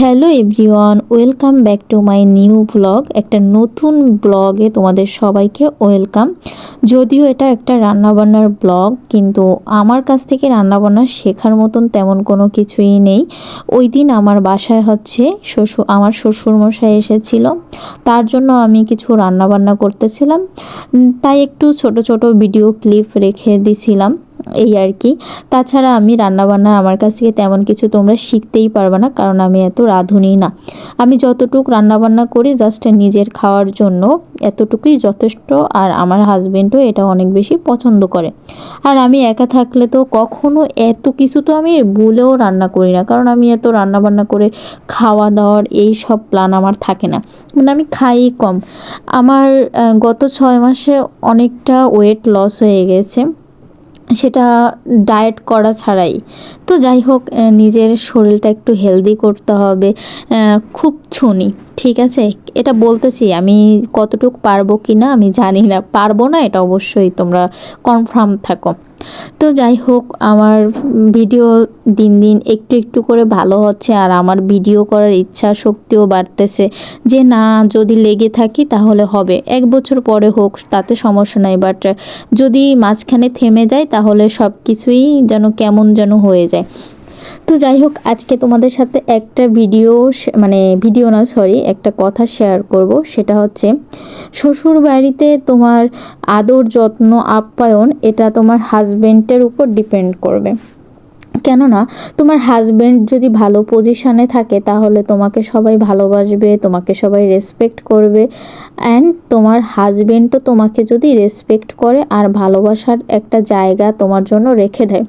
Hello everyone, welcome back to my new blog, একটা নতুন ব্লগে তোমাদের সবাইকে ওয়েলকাম। যদিও এটা একটা রান্নাবান্নার ব্লগ, কিন্তু আমার কাছ থেকে রান্নাবান্না শেখার মতন তেমন কোনো কিছুই নেই। ওই দিন আমার বাসায় হচ্ছে শ্বশুর, আমার শ্বশুরমশাই এসেছিল, তার জন্য আমি কিছু রান্নাবান্না করতেছিলাম। তাই একটু ছোট ছোট ভিডিও ক্লিপ রেখে দিছিলাম। এই আর কি। তাছাড়া আমি রান্নাবান্না আমার কাছ থেকে তেমন কিছু তোমরা শিখতেই পারবে না, কারণ আমি এত রাঁধুনি না। আমি যতটুক রান্নাবান্না করি জাস্ট নিজের খাওয়ার জন্য এতটুকুই যথেষ্ট, আর আমার হাজবেন্ডও এটা অনেক বেশি পছন্দ করে। আর আমি একা থাকলে তো কখনো এত কিছু তো আমি ভুলেও রান্না করি না, কারণ আমি এত রান্নাবান্না করে খাওয়া দাওয়ার এই সব প্ল্যান আমার থাকে না। মানে আমি খাই কম। আমার গত ছয় মাসে অনেকটা ওয়েট লস হয়ে গেছে। সেটা ডায়েট করা ছাড়াই। তো যাই হোক নিজের শরীরটা একটু হেলদি করতে হবে। খুব ছুনি, ঠিক আছে? এটা বলতেছি, আমি কতটুকু পারব কি না আমি জানি না। পারব না এটা অবশ্যই, তোমরা কনফার্ম থাকো। তো যাই হোক, আমার ভিডিও দিন দিন একটু একটু করে ভালো হচ্ছে, আর আমার ভিডিও করার ইচ্ছা শক্তিও বাড়তেছে। যে না, যদি লেগে থাকি তাহলে হবে। এক বছর পরে হোক, তাতে সমস্যা নাই বাট যদি মাঝখানে থেমে যায় তাহলে সব কিছুই যেন কেমন যেন হয়ে যায়। তো যাই হোক, আজকে তোমাদের সাথে একটা ভিডিও মানে ভিডিও না সরি একটা কথা শেয়ার করব। সেটা হচ্ছে শ্বশুর বাড়িতে তোমার আদর যত্ন, আপ্যায়ন, এটা তোমার হাজবেন্ডের উপর ডিপেন্ড করবে। কেননা, তোমার হাজবেন্ড যদি ভালো পজিশানে থাকে, তাহলে তোমাকে সবাই ভালোবাসবে, তোমাকে সবাই রেসপেক্ট করবে। অ্যান্ড তোমার হাজবেন্ডও তোমাকে যদি রেসপেক্ট করে, আর ভালোবাসার একটা জায়গা তোমার জন্য রেখে দেয়।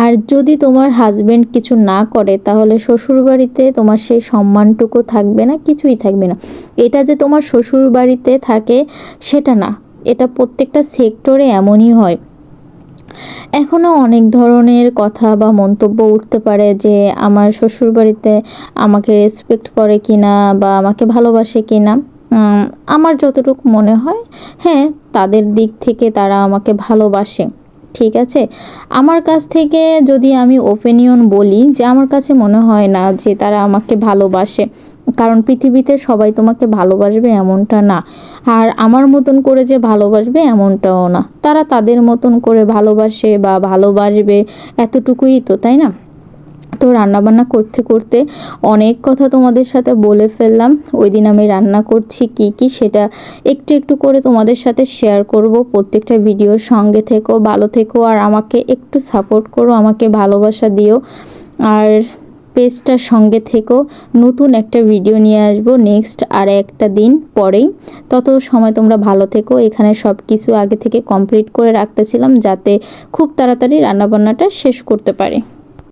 আর যদি তোমার হাজবেন্ড কিছু না করে, তাহলে শ্বশুরবাড়িতে তোমার সেই সম্মানটুকু থাকবে না, কিছুই থাকবে না। এটা যে তোমার শ্বশুরবাড়িতে থাকে, সেটা না। এটা প্রত্যেকটা সেক্টরে এমনই হয়। এখনও অনেক ধরনের কথা বা মন্তব্য উঠতে পারে যে, আমার শ্বশুরবাড়িতে আমাকে রেসপেক্ট করে কি না বা আমাকে ভালোবাসে কি না আমার যতটুকু মনে হয় হ্যাঁ তাদের দিক থেকে তারা আমাকে ভালোবাসে। ঠিক আছে? আমার কাছ থেকে যদি আমি ওপেনিয়ন বলি যে আমার কাছে মনে হয় না যে তারা আমাকে ভালোবাসে, কারণ পৃথিবীতে সবাই তোমাকে ভালোবাসবে এমনটা না। আর আমার মতন করে যে ভালোবাসবে এমনটাও না। তারা তাদের মতন করে ভালোবাসে বা ভালোবাসবে এতটুকুই তো, তাই না? তো রান্নাবান্না করতে করতে অনেক কথা তোমাদের সাথে বলে ফেললাম। ওই দিন আমি রান্না করছি কি কি সেটা একটু একটু করে তোমাদের সাথে শেয়ার করব। প্রত্যেকটা ভিডিওর সঙ্গে থেকো, ভালো থেকো, আর আমাকে একটু সাপোর্ট করো, আমাকে ভালোবাসা দিও। আর পেজটার সঙ্গে থেকো, নতুন একটা ভিডিও নিয়ে আসব নেক্সট আর একটা দিন পরেই। তত সময় তোমরা ভালো থেকো। এখানে সব কিছু আগে থেকে কমপ্লিট করে রাখতেছিলাম যাতে খুব তাড়াতাড়ি রান্নাবান্নাটা শেষ করতে পারি।